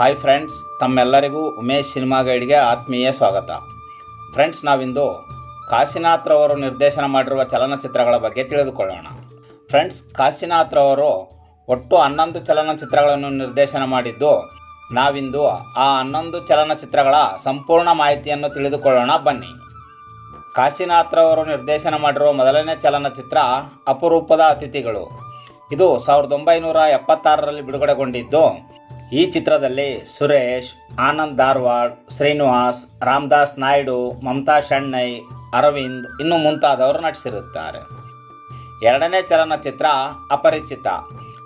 Hi friends ತಮ್ಮೆಲ್ಲರಿಗೂ Umesh cinema ಗೈಡ್ಗೆ ಆತ್ಮೀಯ ಸ್ವಾಗತ. ಫ್ರೆಂಡ್ಸ್ ನಾವಿಂದು ಕಾಶಿನಾಥ್ರವರು ನಿರ್ದೇಶನ ಮಾಡಿರುವ ಚಲನಚಿತ್ರಗಳ ಬಗ್ಗೆ ತಿಳಿದುಕೊಳ್ಳೋಣ. ಫ್ರೆಂಡ್ಸ್ ಕಾಶಿನಾಥ್ರವರು ಒಟ್ಟು ಹನ್ನೊಂದು ಚಲನಚಿತ್ರಗಳನ್ನು ನಿರ್ದೇಶನ ಮಾಡಿದ್ದು, ನಾವಿಂದು ಆ ಹನ್ನೊಂದು ಚಲನಚಿತ್ರಗಳ ಸಂಪೂರ್ಣ ಮಾಹಿತಿಯನ್ನು ತಿಳಿದುಕೊಳ್ಳೋಣ, ಬನ್ನಿ. ಕಾಶಿನಾಥ್ರವರು ನಿರ್ದೇಶನ ಮಾಡಿರುವ ಮೊದಲನೇ ಚಲನಚಿತ್ರ ಅಪರೂಪದ ಅತಿಥಿಗಳು. ಇದು ಸಾವಿರದ ಒಂಬೈನೂರ ಎಪ್ಪತ್ತಾರರಲ್ಲಿ ಬಿಡುಗಡೆಗೊಂಡಿದ್ದು ಈ ಚಿತ್ರದಲ್ಲಿ ಸುರೇಶ್, ಆನಂದ್ ಧಾರವಾಡ್, ಶ್ರೀನಿವಾಸ್, ರಾಮದಾಸ್ ನಾಯ್ಡು, ಮಮತಾ ಶೆಣ್ಣೈ, ಅರವಿಂದ್ ಇನ್ನು ಮುಂತಾದವರು ನಟಿಸಿರುತ್ತಾರೆ. ಎರಡನೇ ಚಲನಚಿತ್ರ ಅಪರಿಚಿತ.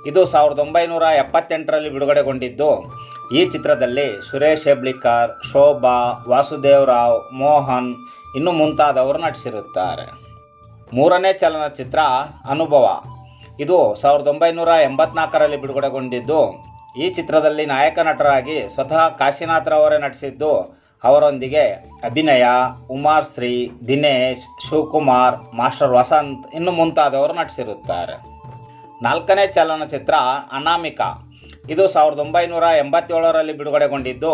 ಇದು ಸಾವಿರದ ಒಂಬೈನೂರ ಎಪ್ಪತ್ತೆಂಟರಲ್ಲಿ ಬಿಡುಗಡೆಗೊಂಡಿದ್ದು, ಈ ಚಿತ್ರದಲ್ಲಿ ಸುರೇಶ್ ಹೆಬ್ಳಿಕರ್, ಶೋಭಾ, ವಾಸುದೇವ್ ರಾವ್, ಮೋಹನ್ ಇನ್ನು ಮುಂತಾದವರು ನಟಿಸಿರುತ್ತಾರೆ. ಮೂರನೇ ಚಲನಚಿತ್ರ ಅನುಭವ. ಇದು ಸಾವಿರದ ಒಂಬೈನೂರ ಎಂಬತ್ನಾಲ್ಕರಲ್ಲಿ ಬಿಡುಗಡೆಗೊಂಡಿದ್ದು ಈ ಚಿತ್ರದಲ್ಲಿ ನಾಯಕ ನಟರಾಗಿ ಸ್ವತಃ ಕಾಶಿನಾಥ್ರವರೇ ನಟಿಸಿದ್ದು ಅವರೊಂದಿಗೆ ಅಭಿನಯ, ಉಮಾರ್ ಶ್ರೀ, ದಿನೇಶ್, ಶಿವಕುಮಾರ್, ಮಾಸ್ಟರ್ ವಸಂತ್ ಇನ್ನು ಮುಂತಾದವರು ನಟಿಸಿರುತ್ತಾರೆ. ನಾಲ್ಕನೇ ಚಲನಚಿತ್ರ ಅನಾಮಿಕಾ. ಇದು ಸಾವಿರದ ಒಂಬೈನೂರ ಎಂಬತ್ತೇಳರಲ್ಲಿ ಬಿಡುಗಡೆಗೊಂಡಿದ್ದು,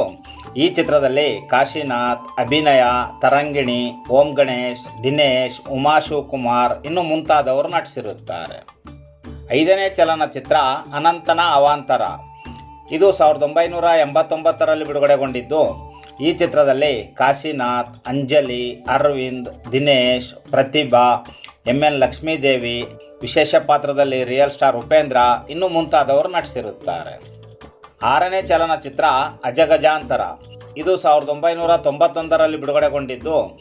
ಈ ಚಿತ್ರದಲ್ಲಿ ಕಾಶಿನಾಥ್, ಅಭಿನಯ, ತರಂಗಿಣಿ, ಓಂ ಗಣೇಶ್, ದಿನೇಶ್, ಉಮಾ ಶಿವಕುಮಾರ್ ಇನ್ನು ಮುಂತಾದವರು ನಟಿಸಿರುತ್ತಾರೆ. ಐದನೇ ಚಲನಚಿತ್ರ ಅನಂತನ ಅವಾಂತರ. ಇದು ಸಾವಿರದ ಒಂಬೈನೂರ ಎಂಬತ್ತೊಂಬತ್ತರಲ್ಲಿ ಬಿಡುಗಡೆಗೊಂಡಿದ್ದು. ಈ ಚಿತ್ರದಲ್ಲಿ ಕಾಶಿನಾಥ್, ಅಂಜಲಿ, ಅರವಿಂದ್, ದಿನೇಶ್, ಪ್ರತಿಭಾ ಎಂ ಎನ್ ಲಕ್ಷ್ಮೀದೇವಿ, ವಿಶೇಷ ಪಾತ್ರದಲ್ಲಿ ರಿಯಲ್ ಸ್ಟಾರ್ ಉಪೇಂದ್ರ ಇನ್ನು ಮುಂತಾದವರು ನಟಿಸಿರುತ್ತಾರೆ. ಆರನೇ ಚಲನಚಿತ್ರ ಅಜಗಜಾಂತರ. ಇದು ಸಾವಿರದ ಒಂಬೈನೂರ ತೊಂಬತ್ತೊಂದರಲ್ಲಿ ಬಿಡುಗಡೆಗೊಂಡಿದ್ದು.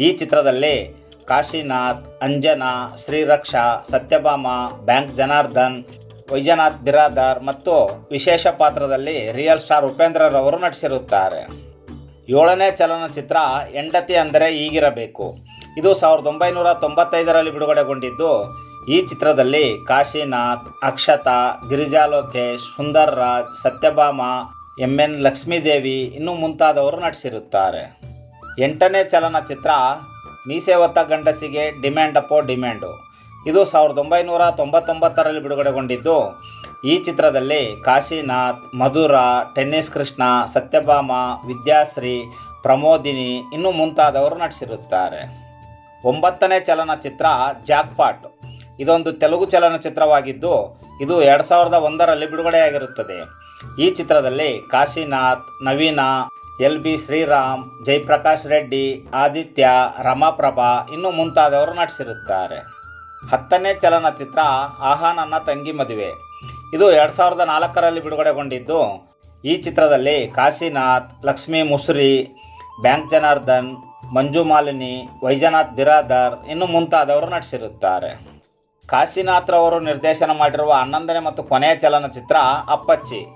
ಈ ಚಿತ್ರದಲ್ಲಿ ಕಾಶಿನಾಥ್, ಅಂಜನಾ, ಶ್ರೀರಕ್ಷಾ, ಸತ್ಯಭಾಮ, ಬ್ಯಾಂಕ್ ಜನಾರ್ದನ್ ವೈಜನಾಥ್ ಬಿರಾದಾರ್ ಮತ್ತು ವಿಶೇಷ ಪಾತ್ರದಲ್ಲಿ ರಿಯಲ್ ಸ್ಟಾರ್ ಉಪೇಂದ್ರರವರು ನಟಿಸಿರುತ್ತಾರೆ. ಏಳನೇ ಚಲನಚಿತ್ರ ಹೆಂಡತಿ ಅಂದರೆ ಈಗಿರಬೇಕು. ಇದು ಸಾವಿರದ ಒಂಬೈನೂರ ತೊಂಬತ್ತೈದರಲ್ಲಿ ಬಿಡುಗಡೆಗೊಂಡಿದ್ದು, ಈ ಚಿತ್ರದಲ್ಲಿ ಕಾಶಿನಾಥ್, ಅಕ್ಷತಾ, ಗಿರಿಜಾ ಲೋಕೇಶ್, ಸುಂದರ್ ರಾಜ್, ಸತ್ಯಭಾಮ ಎಂ ಎನ್ ಲಕ್ಷ್ಮೀದೇವಿ ಇನ್ನೂ ಮುಂತಾದವರು ನಟಿಸಿರುತ್ತಾರೆ. ಎಂಟನೇ ಚಲನಚಿತ್ರ ಮೀಸೆ ಹೊತ್ತ ಗಂಡಸಿಗೆ ಡಿಮ್ಯಾಂಡ್ ಅಪೋ ಡಿಮ್ಯಾಂಡು. ಇದು ಸಾವಿರದ ಒಂಬೈನೂರ ತೊಂಬತ್ತೊಂಬತ್ತರಲ್ಲಿ ಬಿಡುಗಡೆಗೊಂಡಿದ್ದು. ಈ ಚಿತ್ರದಲ್ಲಿ ಕಾಶಿನಾಥ್, ಮಧುರ, ಟೆನ್ನಿಸ್ ಕೃಷ್ಣ, ಸತ್ಯಭಾಮ, ವಿದ್ಯಾಶ್ರೀ, ಪ್ರಮೋದಿನಿ ಇನ್ನು ಮುಂತಾದವರು ನಟಿಸಿರುತ್ತಾರೆ. ಒಂಬತ್ತನೇ ಚಲನಚಿತ್ರ ಜಾಕ್ಪಾಟ್. ಇದೊಂದು ತೆಲುಗು ಚಲನಚಿತ್ರವಾಗಿದ್ದು, ಇದು ಎರಡು ಸಾವಿರದ ಒಂದರಲ್ಲಿ ಬಿಡುಗಡೆಯಾಗಿರುತ್ತದೆ. ಈ ಚಿತ್ರದಲ್ಲಿ ಕಾಶಿನಾಥ್, ನವೀನ, ಎಲ್ ಬಿ ಶ್ರೀರಾಮ್, ಜಯಪ್ರಕಾಶ್ ರೆಡ್ಡಿ, ಆದಿತ್ಯ, ರಮಾಪ್ರಭಾ ಇನ್ನು ಮುಂತಾದವರು ನಟಿಸಿರುತ್ತಾರೆ. ಹತ್ತನೇ ಚಲನಚಿತ್ರ ಆಹಾ ನನ್ನ ತಂಗಿ ಮದುವೆ. ಇದು ಎರಡು ಸಾವಿರದ ನಾಲ್ಕರಲ್ಲಿ ಬಿಡುಗಡೆಗೊಂಡಿದ್ದು. ಈ ಚಿತ್ರದಲ್ಲಿ ಕಾಶಿನಾಥ್, ಲಕ್ಷ್ಮೀ ಮುಸ್ರಿ, ಬ್ಯಾಂಕ್ ಜನಾರ್ದನ್, ಮಂಜು ಮಾಲಿನಿ, ವೈಜನಾಥ್ ಬಿರಾದರ್ ಇನ್ನು ಮುಂತಾದವರು ನಟಿಸಿರುತ್ತಾರೆ. ಕಾಶಿನಾಥ್ರವರು ನಿರ್ದೇಶನ ಮಾಡಿರುವ ಹನ್ನೊಂದನೇ ಮತ್ತು ಕೊನೆಯ ಚಲನಚಿತ್ರ ಅಪ್ಪಚ್ಚಿ.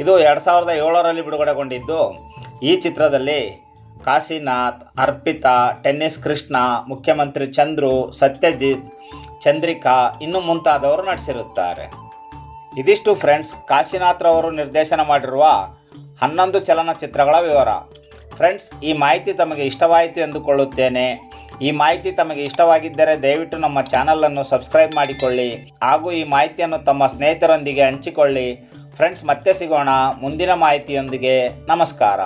ಇದು ಎರಡು ಸಾವಿರದ ಏಳರಲ್ಲಿ ಬಿಡುಗಡೆಗೊಂಡಿದ್ದು. ಈ ಚಿತ್ರದಲ್ಲಿ ಕಾಶಿನಾಥ್, ಅರ್ಪಿತಾ, ಟೆನ್ನಿಸ್ ಕೃಷ್ಣ, ಮುಖ್ಯಮಂತ್ರಿ ಚಂದ್ರು, ಸತ್ಯಜಿತ್ ಚಂದ್ರಿಕಾ ಇನ್ನು ಮುಂತಾದವರು ನಟಿಸಿರುತ್ತಾರೆ. ಇದಿಷ್ಟು ಫ್ರೆಂಡ್ಸ್ ಕಾಶಿನಾಥ್ರವರು ನಿರ್ದೇಶನ ಮಾಡಿರುವ ಹನ್ನೊಂದು ಚಲನಚಿತ್ರಗಳ ವಿವರ. ಫ್ರೆಂಡ್ಸ್ ಈ ಮಾಹಿತಿ ತಮಗೆ ಇಷ್ಟವಾಯಿತು ಎಂದುಕೊಳ್ಳುತ್ತೇನೆ. ಈ ಮಾಹಿತಿ ತಮಗೆ ಇಷ್ಟವಾಗಿದ್ದರೆ ದಯವಿಟ್ಟು ನಮ್ಮ ಚಾನಲನ್ನು ಸಬ್ಸ್ಕ್ರೈಬ್ ಮಾಡಿಕೊಳ್ಳಿ. ಹಾಗೂ ಈ ಮಾಹಿತಿಯನ್ನು ತಮ್ಮ ಸ್ನೇಹಿತರೊಂದಿಗೆ ಹಂಚಿಕೊಳ್ಳಿ. ಫ್ರೆಂಡ್ಸ್ ಮತ್ತೆ ಸಿಗೋಣ ಮುಂದಿನ ಮಾಹಿತಿಯೊಂದಿಗೆ. ನಮಸ್ಕಾರ.